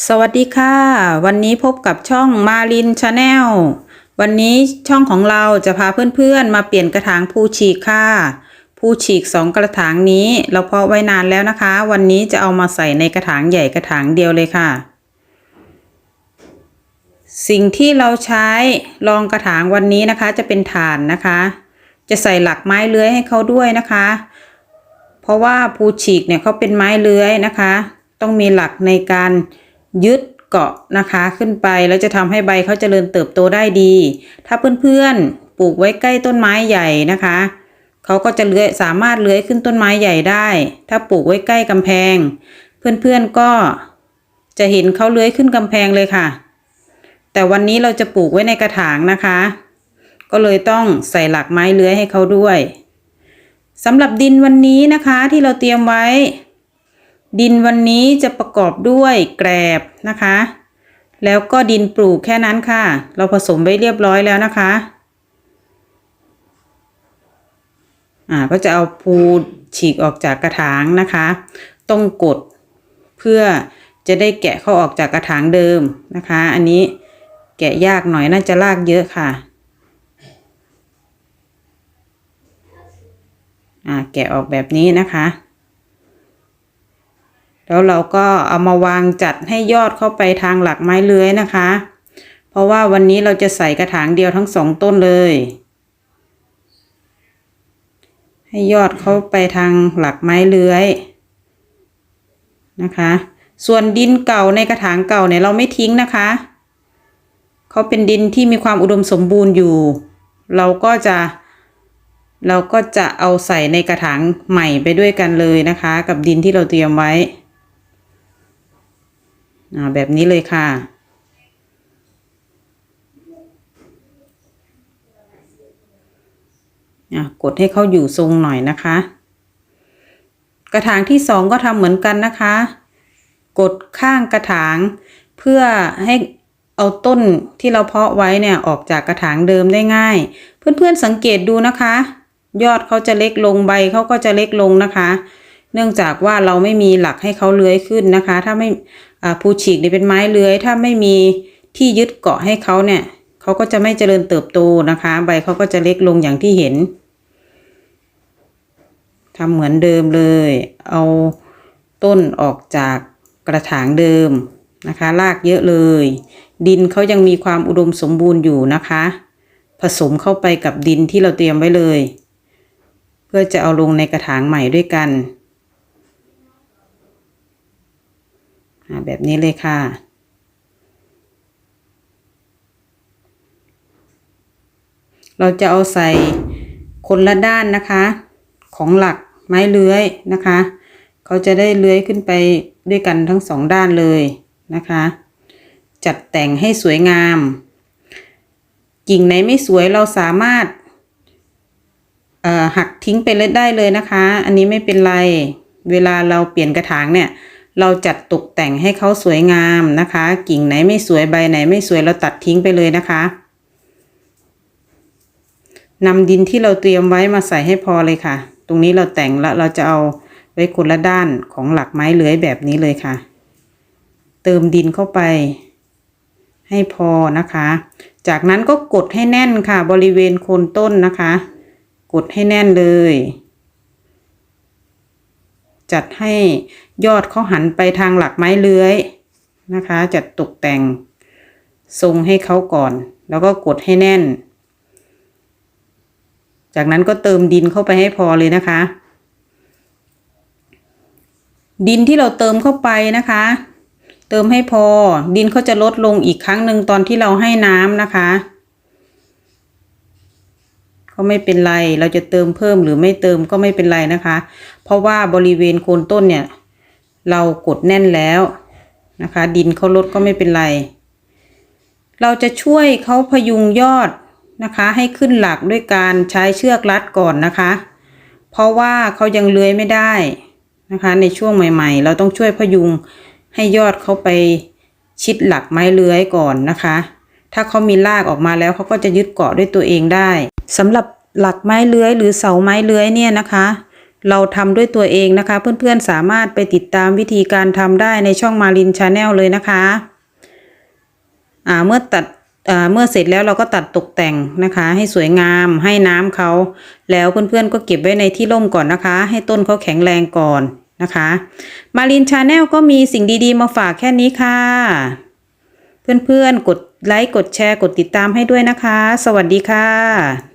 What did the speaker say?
สวัสดีค่ะ วันนี้พบกับช่องมาลินชาแนลวันนี้ช่องของเราจะพาเพื่อนๆ มาเปลี่ยนกระถางภูฉีกค่ะภูฉีกสองกระถางนี้เราเพาะไว้นานแล้วนะคะ วันนี้จะเอามาใส่ในกระถางใหญ่กระถางเดียวเลยค่ะ สิ่งที่เราใช้รองกระถางวันนี้นะคะ จะเป็นฐานนะคะ จะใส่หลักไม้เลื้อยให้เขาด้วยนะคะ เพราะว่าภูฉีกเนี่ยเขาเป็นไม้เลื้อยนะคะ ต้องมีหลักในการ ยึดเกาะนะคะขึ้นไปแล้วจะทำให้ใบเขาเจริญเติบโตได้ดี ถ้าเพื่อนๆปลูกไว้ใกล้ต้นไม้ใหญ่นะคะเขาก็จะเลื้อยสามารถเลื้อยขึ้นต้นไม้ใหญ่ได้ ถ้าปลูกไว้ใกล้กำแพง เพื่อนๆก็จะเห็นเขาเลื้อยขึ้นกำแพงเลยค่ะ แต่วันนี้เราจะปลูกไว้ในกระถางนะคะ ก็เลยต้องใส่หลักไม้เลื้อยให้เขาด้วยสำหรับดินวันนี้นะคะที่เราเตรียมไว้ ดินวันนี้จะประกอบด้วยแกรบนะคะ แล้วก็ดินปลูกแค่นั้นค่ะ เราผสมไว้เรียบร้อยแล้วนะคะอ่าก็จะเอาภูฉีกออกจากกระถางนะคะ ต้องกดเพื่อจะได้แกะเข้าออกจากกระถางเดิมนะคะ อันนี้แกะยากหน่อยน่าจะลากเยอะค่ะอ่าแกะออกแบบนี้นะคะ แล้วเราก็เอามาวางจัดให้ยอดเข้าไปทางหลักไม้เลื้อยนะคะ เพราะว่าวันนี้เราจะใส่กระถางเดียวทั้งสองต้นเลย ให้ยอดเข้าไปทางหลักไม้เลื้อยนะคะ ส่วนดินเก่าในกระถางเก่าเนี่ยเราไม่ทิ้งนะคะเขาเป็นดินที่มีความอุดมสมบูรณ์อยู่ เราก็จะเราก็จะเอาใส่ในกระถางใหม่ไปด้วยกันเลยนะคะ กับดินที่เราเตรียมไว้ แบบนี้เลยค่ะอะ กดให้เขาอยู่ทรงหน่อยนะคะ กระถางที่สองก็ทำเหมือนกันนะคะ กดข้างกระถางเพื่อให้เอาต้นที่เราเพาะไว้เนี่ยออกจากกระถางเดิมได้ง่าย เพื่อนๆสังเกตดูนะคะ ยอดเขาจะเล็กลงใบเขาก็จะเล็กลงนะคะ เนื่องจากว่าเราไม่มีหลักให้เขาเลื้อยขึ้นนะคะ ถ้าไม่ อ่าภูฉีกนี่เป็นไม้เลื้อย ถ้าไม่มีที่ยึดเกาะให้เขาเนี่ยเขาก็จะไม่เจริญเติบโตนะคะ ใบเขาก็จะเล็กลงอย่างที่เห็นทำเหมือนเดิมเลย เอาต้นออกจากกระถางเดิมนะคะรากเยอะเลย ดินเขายังมีความอุดมสมบูรณ์อยู่นะคะ ผสมเข้าไปกับดินที่เราเตรียมไว้เลย เพื่อจะเอาลงในกระถางใหม่ด้วยกัน อ่า แบบนี้เลยค่ะ เราจะเอาใส่คนละด้านนะคะ ของหลักไม้เลื้อยนะคะ เขาจะได้เลื้อยขึ้นไปด้วยกันทั้งสองด้านเลยนะคะ จัดแต่งให้สวยงาม กิ่งไหนไม่สวยเราสามารถหักทิ้งไปเลยได้เลยนะคะ อันนี้ไม่เป็นไร เวลาเราเปลี่ยนกระถางเนี่ย เราจัดตกแต่งให้เขาสวยงามนะคะ กิ่งไหนไม่สวยใบไหนไม่สวยเราตัดทิ้งไปเลยนะคะนำดินที่เราเตรียมไว้มาใส่ให้พอเลยค่ะ ตรงนี้เราแต่งแล้วเราจะเอาไว้คนละด้านของหลักไม้เลื้อยแบบนี้เลยค่ะ เติมดินเข้าไป ให้พอนะคะ จากนั้นก็กดให้แน่นค่ะ บริเวณโคนต้นนะคะ กดให้แน่นเลย จัดให้ยอดเขาหันไปทางหลักไม้เลื้อยนะคะ จัดตกแต่งทรงให้เขาก่อน แล้วก็กดให้แน่น จากนั้นก็เติมดินเข้าไปให้พอเลยนะคะ ดินที่เราเติมเข้าไปนะคะ เติมให้พอ ดินเขาจะลดลงอีกครั้งหนึ่งตอนที่เราให้น้ำนะคะ ก็ไม่เป็นไร เราจะเติมเพิ่มหรือไม่เติมก็ไม่เป็นไรนะคะ เพราะว่าบริเวณโคนต้นเนี่ย เรากดแน่นแล้วนะคะ ดินเขาลดก็ไม่เป็นไร เราจะช่วยเขาพยุงยอดนะคะ ให้ขึ้นหลักด้วยการใช้เชือกรัดก่อนนะคะ เพราะว่าเขายังเลื้อยไม่ได้นะคะ ในช่วงใหม่ ๆ เราต้องช่วยพยุงให้ยอดเขาไปชิดหลักไม้เลื้อยก่อนนะคะ ถ้าเขามีรากออกมาแล้วเขาก็จะยึดเกาะด้วยตัวเองได้ สำหรับหลักไม้เลื้อยหรือเสาไม้เลื้อยเนี่ยนะคะ เราทำด้วยตัวเองนะคะ เพื่อนๆสามารถไปติดตามวิธีการทำได้ในช่องมารินชาแนลเลยนะคะอ่าเมื่อตัดเมื่อเสร็จแล้วเราก็ตัดตกแต่งนะคะ ให้สวยงามให้น้ำเขา แล้วเพื่อนๆก็เก็บไว้ในที่ร่มก่อนนะคะ ให้ต้นเขาแข็งแรงก่อนนะคะ มารินชาแนลก็มีสิ่งดีๆมาฝากแค่นี้ค่ะ เพื่อนๆกดไลค์กดแชร์กดติดตามให้ด้วยนะคะ สวัสดีค่ะ